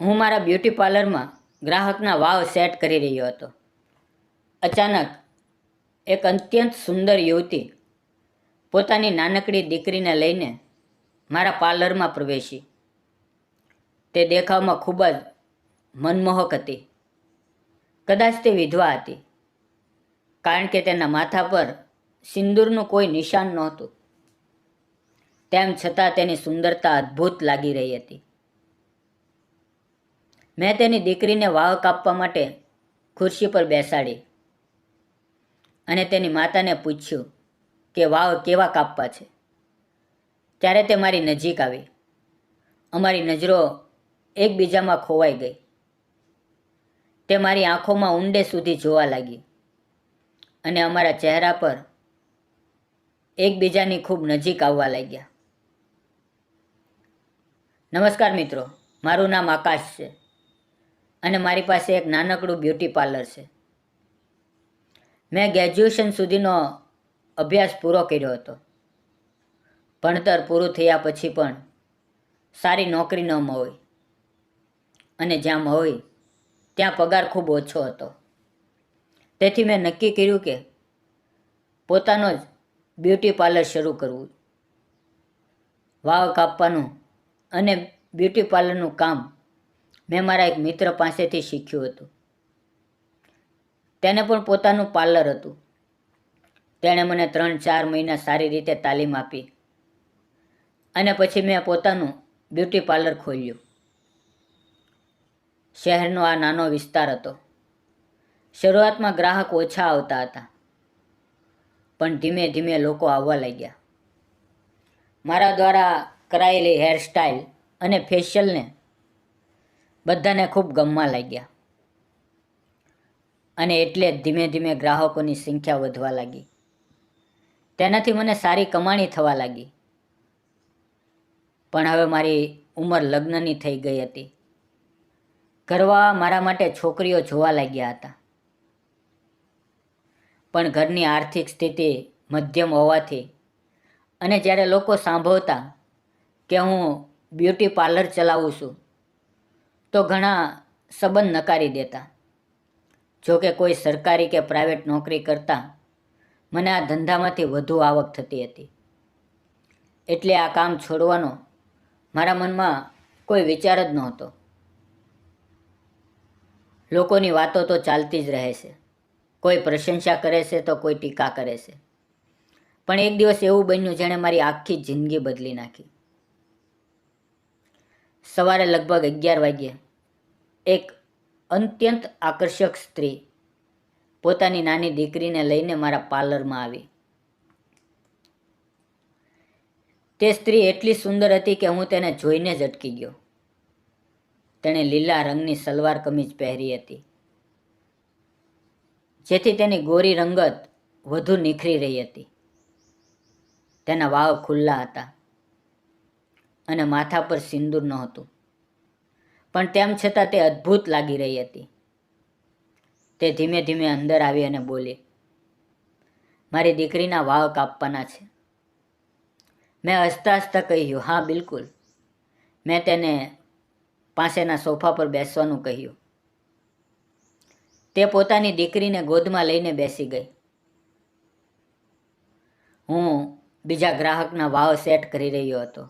હું મારા બ્યુટી પાર્લરમાં ગ્રાહકના વાવ સેટ કરી રહ્યો હતો. અચાનક એક અત્યંત સુંદર યુવતી પોતાની નાનકડી દીકરીને લઈને મારા પાર્લરમાં પ્રવેશી. તે દેખાવમાં ખૂબ જ મનમોહક હતી. કદાચ તે વિધવા હતી, કારણ કે તેના માથા પર સિંદૂરનું કોઈ નિશાન નહોતું. તેમ છતાં તેની સુંદરતા અદ્ભુત લાગી રહી હતી. મેં તેની દીકરીને વાવ કાપવા માટે ખુરશી પર બેસાડી અને તેની માતાને પૂછ્યું કે વાવ કેવા કાપવા છે? ત્યારે તે મારી નજીક આવી. અમારી નજરો એકબીજામાં ખોવાઈ ગઈ. તે મારી આંખોમાં ઊંડે સુધી જોવા લાગી અને અમારા ચહેરા પર એકબીજાની ખૂબ નજીક આવવા લાગ્યા. નમસ્કાર મિત્રો, મારું નામ આકાશ છે. અને મારી પાસે એક નાનકડું બ્યુટી પાર્લર છે. મેં ગ્રેજ્યુએશન સુધીનો અભ્યાસ પૂરો કર્યો હતો. ભણતર પૂરું થયા પછી પણ સારી નોકરી ન હોય અને જ્યાં મળી, ત્યાં પગાર ખૂબ ઓછો હતો. તેથી મેં નક્કી કર્યું કે પોતાનો જ બ્યુટી પાર્લર શરૂ કરવું. વાવ કાપવાનું અને બ્યુટી પાર્લરનું કામ મેં મારા એક મિત્ર પાસેથી શીખ્યું હતું. તેને પણ પોતાનું પાર્લર હતું. તેણે મને ત્રણ ચાર મહિના સારી રીતે તાલીમ આપી અને પછી મેં પોતાનું બ્યુટી પાર્લર ખોલ્યું. શહેરનો આ નાનો વિસ્તાર હતો. શરૂઆતમાં ગ્રાહક ઓછા આવતા હતા, પણ ધીમે ધીમે લોકો આવવા લાગ્યા. મારા દ્વારા કરાયેલી હેરસ્ટાઇલ અને ફેશિયલને બધાને ખૂબ ગમવા લાગ્યા. અને એટલે ધીમે ધીમે ગ્રાહકોની સંખ્યા વધવા લાગી. તેનાથી મને સારી કમાણી થવા લાગી. પણ હવે મારી ઉંમર લગ્નની થઈ ગઈ હતી. ઘરવા મારા માટે છોકરીઓ જોવા લાગ્યા હતા. પણ ઘરની આર્થિક સ્થિતિ મધ્યમ હોવાથી અને જ્યારે લોકો સાંભળતા કે હું બ્યુટી પાર્લર ચલાવું છું તો ઘણા સંબંધ નકારી દેતા. જો કે કોઈ સરકારી કે પ્રાઇવેટ નોકરી કરતા, મને આ ધંધામાંથી વધુ આવક થતી હતી. એટલે આ કામ છોડવાનો મારા મનમાં કોઈ વિચાર જ નહોતો. લોકોની વાતો તો ચાલતી જ રહે છે. કોઈ પ્રશંસા કરે છે તો કોઈ ટીકા કરે છે. પણ એક દિવસ એવું બન્યું જેણે મારી આખી જિંદગી બદલી નાખી. સવારે લગભગ અગિયાર વાગ્યે એક અત્યંત આકર્ષક સ્ત્રી. પોતાની નાની દીકરીને લઈને મારા પાર્લરમાં આવી. તે સ્ત્રી એટલી સુંદર હતી કે હું તેને જોઈને જ અટકી ગયો. તેણે લીલા રંગની સલવાર કમીજ પહેરી હતી. જેથી તેની ગોરી રંગત વધુ નિખરી રહી હતી. તેના વાવ ખુલ્લા હતા અને માથા પર સિંદૂર નહોતું. પણ તેમ છતાં તે અદ્ભુત લાગી રહી હતી. તે ધીમે ધીમે અંદર આવી અને બોલી, મારી દીકરીના વાવ કાપવાના છે. મેં હસતા હસતા કહ્યું, હા, બિલકુલ. મેં તેને પાસેના સોફા પર બેસવાનું કહ્યું. તે પોતાની દીકરીને ગોદમાં લઈને બેસી ગઈ. હું બીજા ગ્રાહકના વાવ સેટ કરી રહ્યો હતો.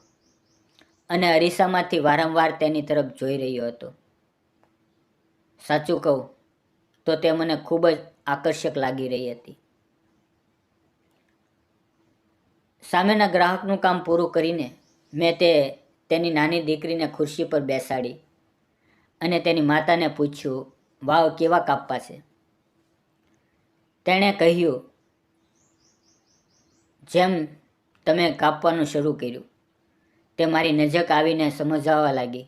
અને અરીસામાંથી વારંવાર તેની તરફ જોઈ રહ્યો હતો. સાચું કહું, તો તે મને ખૂબ જ આકર્ષક લાગી રહી હતી. સામેના ગ્રાહકનું કામ પૂરું કરીને મેં તે તેની નાની દીકરીને ખુરશી પર બેસાડી અને તેની માતાને પૂછ્યું, વાવ, કેવા કાપવા છે? તેણે કહ્યું, જેમ તમે કાપવાનું શરૂ કર્યું તે મારી નજીક આવીને સમજાવવા લાગી.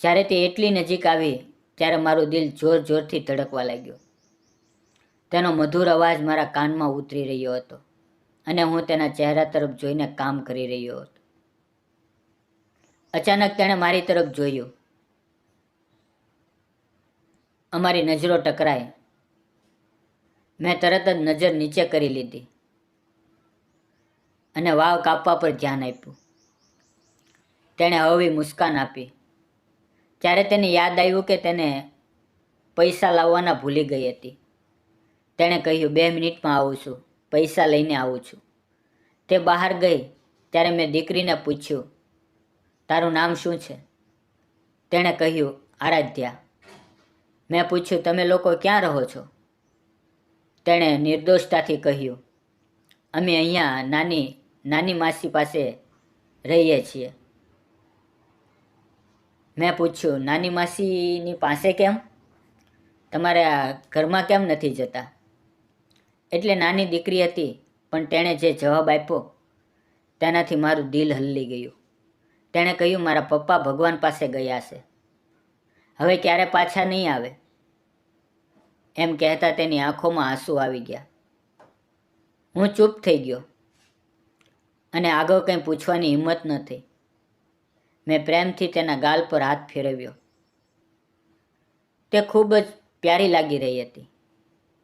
જ્યારે તે એટલી નજીક આવી, ત્યારે મારું દિલ જોર જોરથી ધડકવા લાગ્યું. તેનો મધુર અવાજ મારા કાનમાં ઉતરી રહ્યો હતો અને હું તેના ચહેરા તરફ જોઈને કામ કરી રહ્યો હતો. અચાનક તેણે મારી તરફ જોયું. અમારી નજરો ટકરાઈ. મેં તરત જ નજર નીચે કરી લીધી અને વાવ કાપવા પર ધ્યાન આપ્યું. તેણે હળવી મુસ્કાન આપી. ત્યારે તેને યાદ આવ્યું કે તેને પૈસા લાવવાના ભૂલી ગઈ હતી. તેણે કહ્યું, બે મિનિટમાં આવું છું, પૈસા લઈને આવું છું. તે બહાર ગઈ, ત્યારે મેં દીકરીને પૂછ્યું, તારું નામ શું છે? તેણે કહ્યું, આરાધ્યા. મેં પૂછ્યું, તમે લોકો ક્યાં રહો છો? તેણે નિર્દોષતાથી કહ્યું, અમે અહીંયા નાની નાની માસી પાસે રહીએ છીએ. મેં પૂછ્યું, નાની માસીની પાસે કેમ? તમારા ઘરમાં કેમ નથી જતા? એટલે નાની દીકરી હતી, પણ તેણે જે જવાબ આપ્યો, તેનાથી મારું દિલ હલ્લી ગયું. તેણે કહ્યું, મારા પપ્પા ભગવાન પાસે ગયા છે. હવે ક્યારે પાછા નહીં આવે? એમ કહેતા તેની આંખોમાં આંસુ આવી ગયા. હું ચૂપ થઈ ગયો અને આગળ કંઈ પૂછવાની હિંમત ન થઈ. મેં પ્રેમથી તેના ગાલ પર હાથ ફેરવ્યો. તે ખૂબ જ પ્યારી લાગી રહી હતી.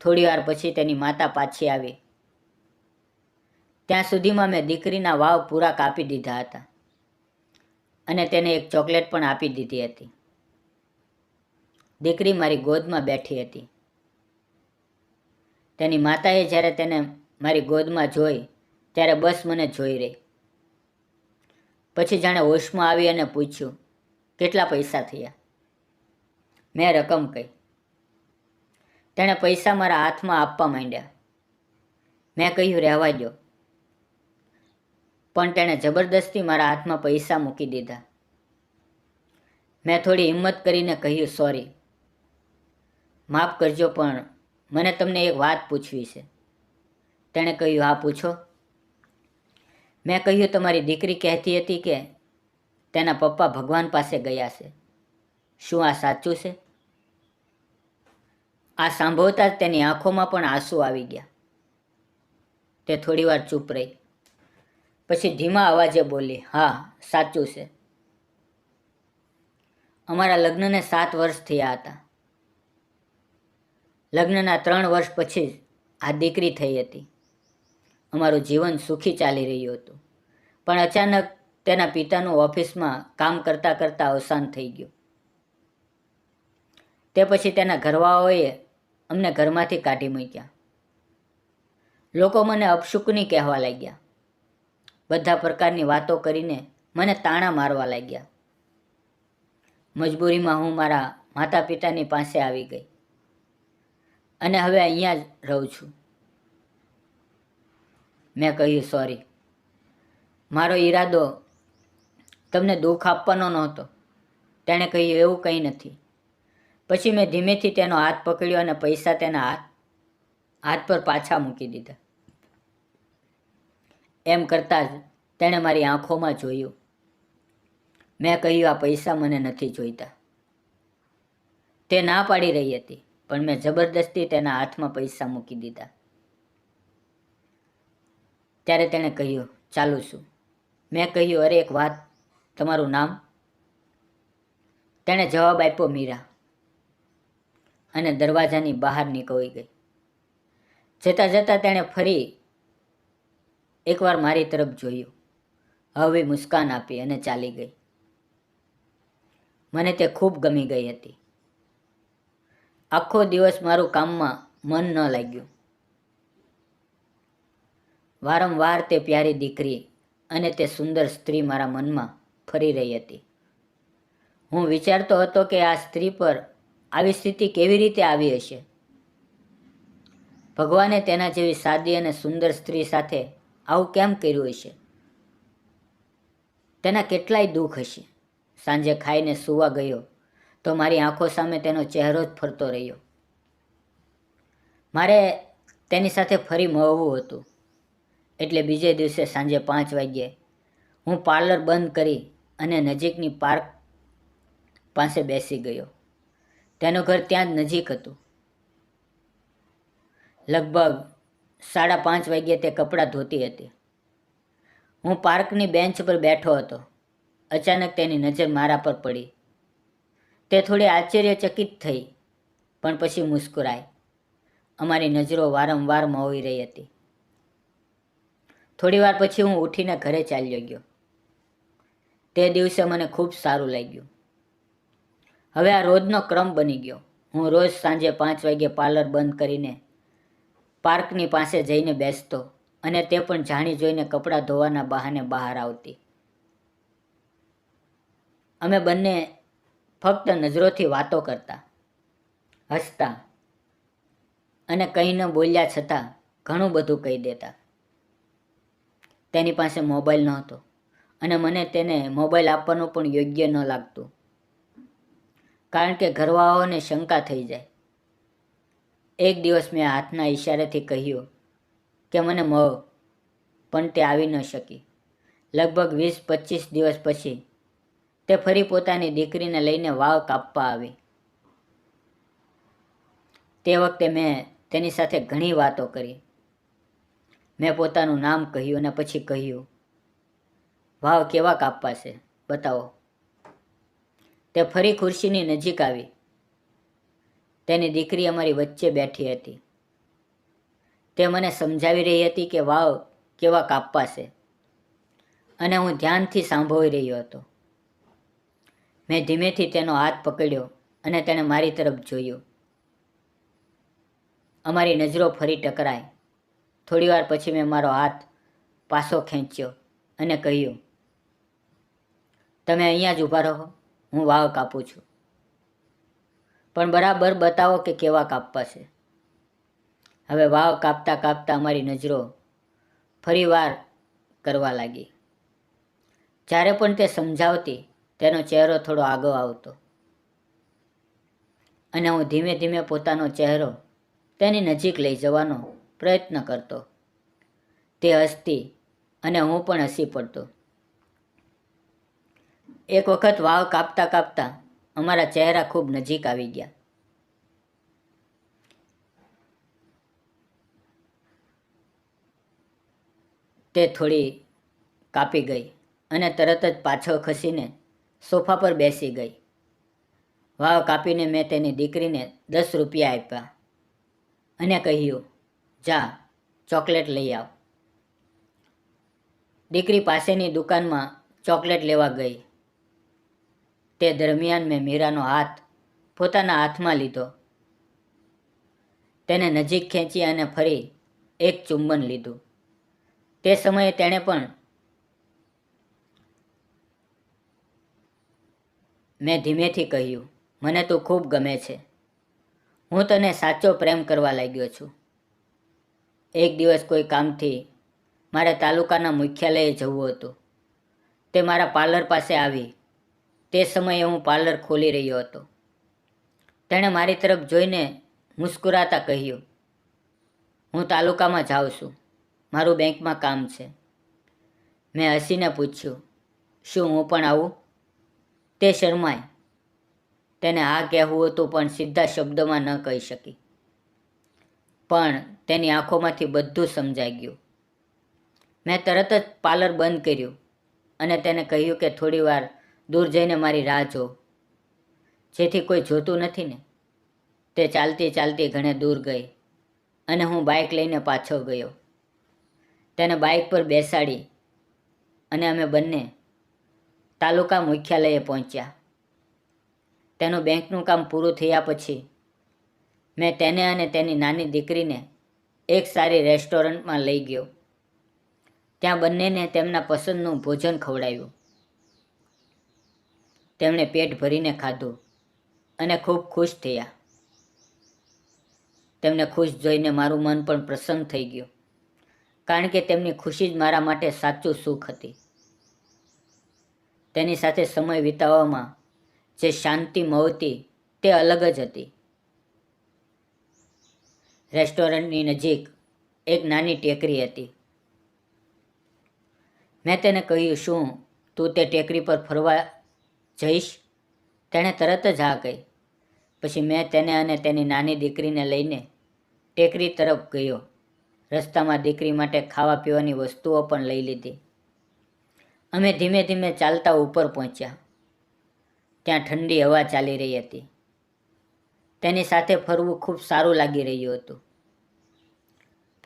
થોડી વાર પછી તેની માતા પાછી આવી. ત્યાં સુધીમાં મેં દીકરીના વાવ પૂરા કાપી દીધા હતા અને તેને એક ચોકલેટ પણ આપી દીધી હતી. દીકરી મારી ગોદમાં બેઠી હતી. તેની માતાએ જ્યારે તેને મારી ગોદમાં જોઈ, ત્યારે બસ મને જોઈ રહી. પછી જાણે હોશમાં આવી અને પૂછ્યું, કેટલા પૈસા થયા? મેં રકમ કહી. તેણે પૈસા મારા હાથમાં આપવા માંડ્યા. મેં કહ્યું, રહેવા દો પણ તેણે જબરદસ્તી મારા હાથમાં પૈસા મૂકી દીધા. મેં થોડી હિંમત કરીને કહ્યું, સોરી. માફ કરજો, પણ મને તમને એક વાત પૂછવી છે. તેણે કહ્યું, હા, પૂછો. મેં કહ્યું, તમારી દીકરી કહેતી હતી કે તેના પપ્પા ભગવાન પાસે ગયા છે. શું આ સાચું છે? આ સાંભળતા જ તેની આંખોમાં પણ આંસુ આવી ગયા. તે થોડીવાર ચૂપ રહી. પછી ધીમા અવાજે બોલી, હા, સાચું છે. અમારા લગ્નને સાત વર્ષ થયા હતા. લગ્નના ત્રણ વર્ષ પછી જ આ દીકરી થઈ હતી. અમારું જીવન સુખી ચાલી રહ્યું હતું. પણ અચાનક તેના પિતાનું ઓફિસમાં કામ કરતાં કરતાં અવસાન થઈ ગયું. તે પછી તેના ઘરવાળાઓએ અમને ઘરમાંથી કાઢી મૂક્યા. લોકો મને અપશુકની કહેવા લાગ્યા. બધા પ્રકારની વાતો કરીને મને તાણા મારવા લાગ્યા. મજબૂરીમાં હું મારા માતા પિતાની પાસે આવી ગઈ. અને હવે અહીંયા જ રહું છું. મેં કહ્યું સોરી મારો ઈરાદો તમને દુઃખ આપવાનો નહોતો. તેણે કહ્યું, એવું કંઈ નથી. પછી મેં ધીમેથી તેનો હાથ પકડ્યો અને પૈસા તેના હાથ હાથ પર પાછા મૂકી દીધા. એમ કરતાં જ તેણે મારી આંખોમાં જોયું. મેં કહ્યું, આ પૈસા મને નથી જોઈતા. તે ના પાડી રહી હતી, પણ મેં જબરદસ્તી તેના હાથમાં પૈસા મૂકી દીધા. ત્યારે તેણે કહ્યું, ચાલું છું. મેં કહ્યું, અરે, એક વાત, તમારું નામ? તેણે જવાબ આપ્યો, મીરા. અને દરવાજાની બહાર નીકળી ગઈ. જતાં જતાં તેણે ફરી એકવાર મારી તરફ જોયું. હવે મુસ્કાન આપી અને ચાલી ગઈ. મને તે ખૂબ ગમી ગઈ હતી. આખો દિવસ મારું કામમાં મન ન લાગ્યું. વારંવાર તે પ્યારી દીકરી અને તે સુંદર સ્ત્રી મારા મનમાં ફરી રહી હતી. હું વિચારતો હતો કે આ સ્ત્રી પર આવી સ્થિતિ કેવી રીતે આવી હશે? ભગવાને તેના જેવી સાદી અને સુંદર સ્ત્રી સાથે આવું કેમ કર્યું હશે? તેના કેટલાય દુઃખ હશે. સાંજે ખાઈને સૂવા ગયો તો મારી આંખો સામે તેનો ચહેરો જ ફરતો રહ્યો. મારે તેની સાથે ફરી મળવું હતું. એટલે બીજે દિવસે સાંજે પાંચ વાગ્યે હું પાર્લર બંધ કરી અને નજીકની પાર્ક પાસે બેસી ગયો. તેનું ઘર ત્યાં જ નજીક હતું. લગભગ સાડા પાંચ વાગ્યે તે કપડાં ધોતી હતી. હું પાર્કની બેન્ચ પર બેઠો હતો. અચાનક તેની નજર મારા પર પડી. તે થોડી આશ્ચર્યચકિત થઈ, પણ પછી મુસ્કુરાઈ. અમારી નજરો વારંવાર મોવી રહી હતી. થોડી વાર પછી હું ઉઠીને ઘરે ચાલ્યો ગયો. તે દિવસે મને ખૂબ સારું લાગ્યું. હવે આ રોજનો ક્રમ બની ગયો. હું રોજ સાંજે પાંચ વાગ્યે પાર્લર બંધ કરીને પાર્કની પાસે જઈને બેસતો અને તે પણ જાણી જોઈને કપડાં ધોવાના બહાને બહાર આવતી. અમે બંને ફક્ત નજરોથી વાતો કરતા, હસતા અને કંઈ ન બોલ્યા છતાં ઘણું બધું કહી દેતા. તેની પાસે મોબાઈલ નહોતો અને મને તેને મોબાઈલ આપવાનું પણ યોગ્ય ન લાગતું. કારણ કે ઘરવાળાઓને શંકા થઈ જાય. એક દિવસ મેં હાથના ઈશારેથી કહ્યું કે મને મળ પણ તે આવી ન શકી. લગભગ વીસ પચીસ દિવસ પછી તે ફરી પોતાની દીકરીને લઈને વાવ કાપવા આવી. તે વખતે મેં તેની સાથે ઘણી વાતો કરી. મેં પોતાનું નામ કહ્યું અને પછી કહ્યું, વાવ, કેવા કાપવા છે, બતાવો. તે ફરી ખુરશીની નજીક આવી. તેની દીકરી અમારી વચ્ચે બેઠી હતી. તે મને સમજાવી રહી હતી કે, વાવ, કેવા કાપવા છે. અને હું ધ્યાનથી સાંભળી રહ્યો હતો. મેં ધીમેથી તેનો હાથ પકડ્યો અને તેણે મારી તરફ જોયું. અમારી નજરો ફરી ટકરાઈ. થોડીવાર પછી મેં મારો હાથ પાછો ખેંચ્યો અને કહ્યું, તમે અહીંયા જ ઊભા રહો, હું વાવ કાપું છું. પણ બરાબર બતાવો કે કેવા કાપવા છે. હવે વાવ કાપતા કાપતા અમારી નજરો ફરી વાર કરવા લાગી. જ્યારે પણ તે સમજાવતી, તેનો ચહેરો થોડો આગળ આવતો. અને હું ધીમે ધીમે પોતાનો ચહેરો તેની નજીક લઈ જવાનો પ્રયત્ન કરતો. તે હસતી અને હું પણ હસી પડતો. એક વખત વાવ કાપતા કાપતા અમારા ચહેરા ખૂબ નજીક આવી ગયા. તે થોડી કાપી ગઈ અને તરત જ પાછળ ખસીને સોફા પર બેસી ગઈ. વાવ કાપીને મેં તેની દીકરીને દસ રૂપિયા આપ્યા અને કહ્યું જા, ચોકલેટ લઈ આવ. દીકરી પાસેની દુકાનમાં ચોકલેટ લેવા ગઈ. તે દરમિયાન મેં મીરાનો હાથ પોતાના હાથમાં લીધો. તેને નજીક ખેંચી અને ફરી એક ચુંબન લીધું. તે સમયે તેણે પણ મેં ધીમેથી કહ્યું, મને તું ખૂબ ગમે છે. હું તને સાચો પ્રેમ કરવા લાગ્યો છું. એક દિવસ કોઈ કામથી મારે તાલુકાના મુખ્યાલયે જવું હતું. તે મારા પાર્લર પાસે આવી. તે સમયે હું પાર્લર ખોલી રહ્યો હતો. તેણે મારી તરફ જોઈને મુસ્કુરાતા કહ્યું, હું તાલુકામાં જાઉં છું. મારું બેંકમાં કામ છે. મેં હસીને પૂછ્યું, શું હું પણ આવું? તે શરમાય તેને આ કહેવું હતું પણ સીધા શબ્દોમાં ન કહી શકી. પણ તેની આંખોમાંથી બધું સમજાઈ ગયું. મેં તરત જ પાર્લર બંધ કર્યું અને તેને કહ્યું કે થોડી વાર દૂર જઈને મારી રાહ જો જેથી કોઈ જોતું નથી ને. તે ચાલતી ચાલતી ઘણે દૂર ગઈ અને હું બાઇક લઈને પાછો ગયો. તેને બાઇક પર બેસાડી અને અમે બંને તાલુકા મુખ્યાલયે પહોંચ્યા. તેનું બેંકનું કામ પૂરું થયા પછી મેં તેને અને તેની નાની દીકરીને એક સારી રેસ્ટોરન્ટમાં લઈ ગયો. ત્યાં બંનેને તેમના પસંદનું ભોજન ખવડાવ્યું. તેમણે પેટ ભરીને ખાધું અને ખૂબ ખુશ થયા. તેમને ખુશ જોઈને મારું મન પણ પ્રસન્ન થઈ ગયું, કારણ કે તેમની ખુશી જ મારા માટે સાચું સુખ હતી. તેની સાથે સમય વિતાવવામાં જે શાંતિ મળતી તે અલગ જ હતી. રેસ્ટોરન્ટની નજીક એક નાની ટેકરી હતી. મેં તેને કહ્યું, શું તું તે ટેકરી પર ફરવા જઈશ? તેણે તરત જ હા કહી. પછી મેં તેને અને તેની નાની દીકરીને લઈને ટેકરી તરફ ગયો. રસ્તામાં દીકરી માટે ખાવા પીવાની વસ્તુઓ પણ લઈ લીધી. અમે ધીમે ધીમે ચાલતા ઉપર પહોંચ્યા. ત્યાં ઠંડી હવા ચાલી રહી હતી. તેની સાથે ફરવું ખૂબ સારું લાગી રહ્યું હતું.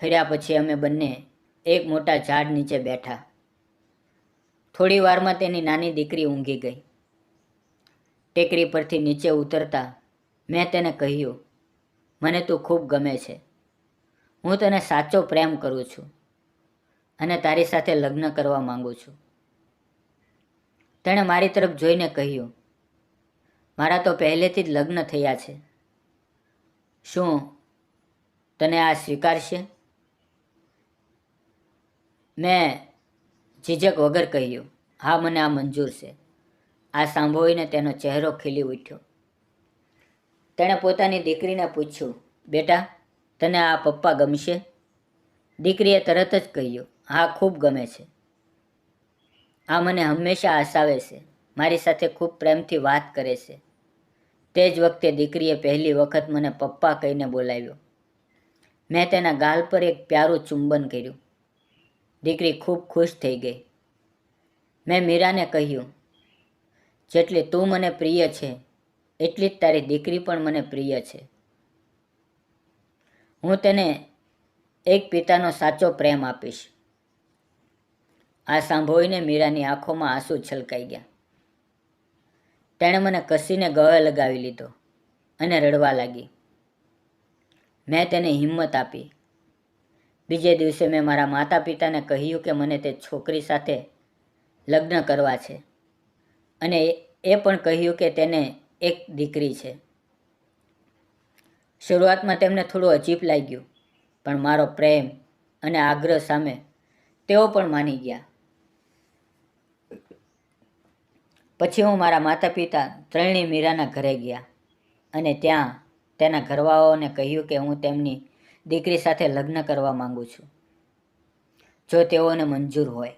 ફર્યા પછી અમે બંને એક મોટા ઝાડ નીચે બેઠા. થોડી વારમાં તેની નાની દીકરી ઊંઘી ગઈ. ટેકરી પરથી નીચે ઉતરતા મેં તેને કહ્યું, મને તું ખૂબ ગમે છે. હું તને સાચો પ્રેમ કરું છું અને તારી સાથે લગ્ન કરવા માંગુ છું. તેણે મારી તરફ જોઈને કહ્યું, મારા તો પહેલેથી જ લગ્ન થયા છે. શું? તને આ સ્વીકારશે? મેં ઝીઝક વગર કહ્યું, હા, મને આ મંજૂર છે. આ સાંભળીને તેનો ચહેરો ખીલી ઉઠ્યો. તેણે પોતાની દીકરીને પૂછ્યું, બેટા, તને આ પપ્પા ગમશે? દીકરીએ તરત જ કહ્યું, હા, ખૂબ ગમે છે. આ મને હંમેશા હસાવે છે. મારી સાથે ખૂબ પ્રેમથી વાત કરે છે. તે જ વખતે દીકરીએ પહેલી વખત મને પપ્પા કહીને બોલાવ્યો. મેં તેના ગાલ પર એક પ્યારું ચુંબન કર્યું. દીકરી ખૂબ ખુશ થઈ ગઈ. મેં મીરાને કહ્યું, જેટલી તું મને પ્રિય છે, એટલી જ તારી દીકરી પણ મને પ્રિય છે. હું તેને એક પિતાનો સાચો પ્રેમ આપીશ. આ સાંભળીને મીરાની આંખોમાં આંસુ છલકાઈ ગયા. તેણે મને કસીને ગળે લગાવી લીધો અને રડવા લાગી. મેં તેને હિંમત આપી. બીજે દિવસે મેં મારા માતા પિતાને કહ્યું કે મને તે છોકરી સાથે લગ્ન કરવા છે અને એ પણ કહ્યું કે તેને એક દીકરી છે. શરૂઆતમાં તેમને થોડું અજીબ લાગ્યું, પણ મારો પ્રેમ અને આગ્રહ સામે તેઓ પણ માની ગયા. પછી હું મારા માતા પિતા ત્રણેય મીરાના ઘરે ગયા અને ત્યાં તેના ઘરવાળાઓને કહ્યું કે હું તેમની દીકરી સાથે લગ્ન કરવા માંગુ છું. જો તેઓને મંજૂર હોય.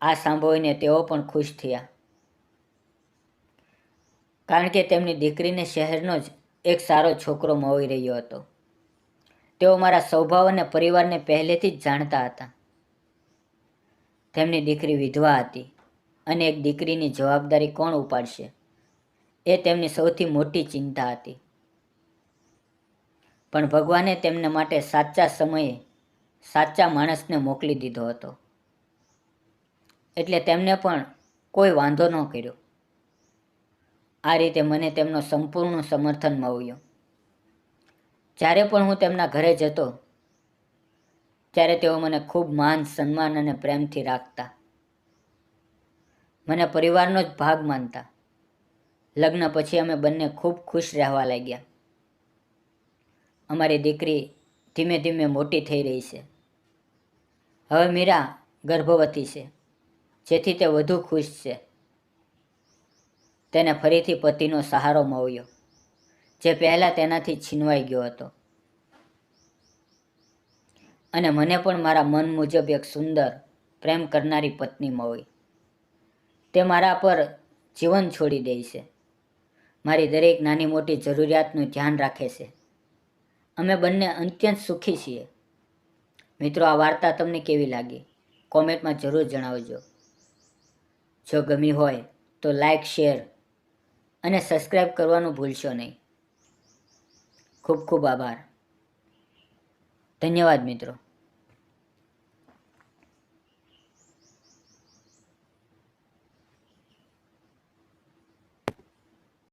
આ સાંભળીને તેઓ પણ ખુશ થયા. કારણ કે તેમની દીકરીને શહેરનો જ એક સારો છોકરો મળી રહ્યો હતો. તેઓ મારા સ્વભાવ અને પરિવારને પહેલેથી જ જાણતા હતા. તેમની દીકરી વિધવા હતી. અને એક દીકરીની જવાબદારી કોણ ઉપાડશે? એ તેમની સૌથી મોટી ચિંતા હતી. પણ ભગવાને તેમને માટે સાચા સમયે સાચા માણસને મોકલી દીધો હતો. એટલે તેમને પણ કોઈ વાંધો ન કર્યો. આ રીતે મને તેમનો સંપૂર્ણ સમર્થન મળ્યું. જ્યારે પણ હું તેમના ઘરે જતો, ત્યારે તેઓ મને ખૂબ માન, સન્માન અને પ્રેમથી રાખતા. મને પરિવારનો જ ભાગ માનતા. લગ્ન પછી અમે બંને ખૂબ ખુશ રહેવા લાગ્યા. અમારી દીકરી ધીમે ધીમે મોટી થઈ રહી છે. હવે મીરા ગર્ભવતી છે, જેથી તે વધુ ખુશ છે. તેને ફરીથી પતિનો સહારો મળ્યો, જે પહેલાં તેનાથી છીનવાઈ ગયો હતો. અને મને પણ મારા મન મુજબ એક સુંદર, પ્રેમ કરનારી પત્ની મળી. તે મારા પર જીવન છોડી દે છે. મારી દરેક નાની મોટી જરૂરિયાતનું ધ્યાન રાખે છે. અમે બંને અત્યંત સુખી છીએ. મિત્રો, આ વાર્તા તમને કેવી લાગી? કોમેન્ટમાં જરૂર જણાવજો. જો ગમી હોય તો લાઈક, શેર અને સબસ્ક્રાઈબ કરવાનું ભૂલશો નહીં. ખૂબ ખૂબ આભાર. ધન્યવાદ મિત્રો.